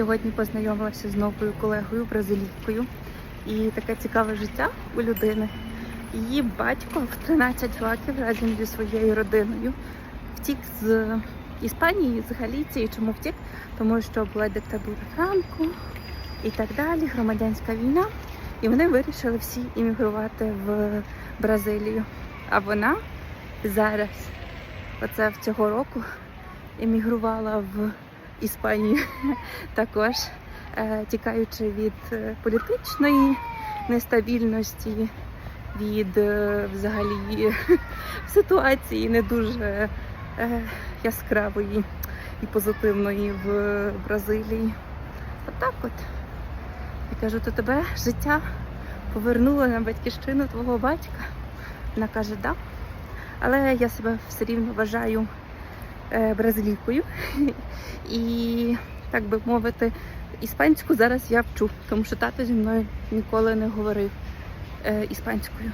Сьогодні познайомилася з новою колегою бразилійкою. І таке цікаве життя у людини. Її батько в 13 років разом зі своєю родиною втік з Іспанії, з Галіції. Чому втік? Тому що була диктатура Франко і так далі, громадянська війна. І вони вирішили всі іммігрувати в Бразилію. А вона зараз, оце в цього року, емігрувала в Іспанію також, е, тікаючи від е, політичної нестабільності, від е, взагалі ситуації не дуже яскравої і позитивної в Бразилії. Отак от. Я кажу, то тебе життя повернуло на батьківщину твого батька. Вона каже, да. Але я себе все рівно вважаю бразилійкою. І, так би мовити, іспанську зараз я вчу, тому що тато зі мною ніколи не говорив е, іспанською.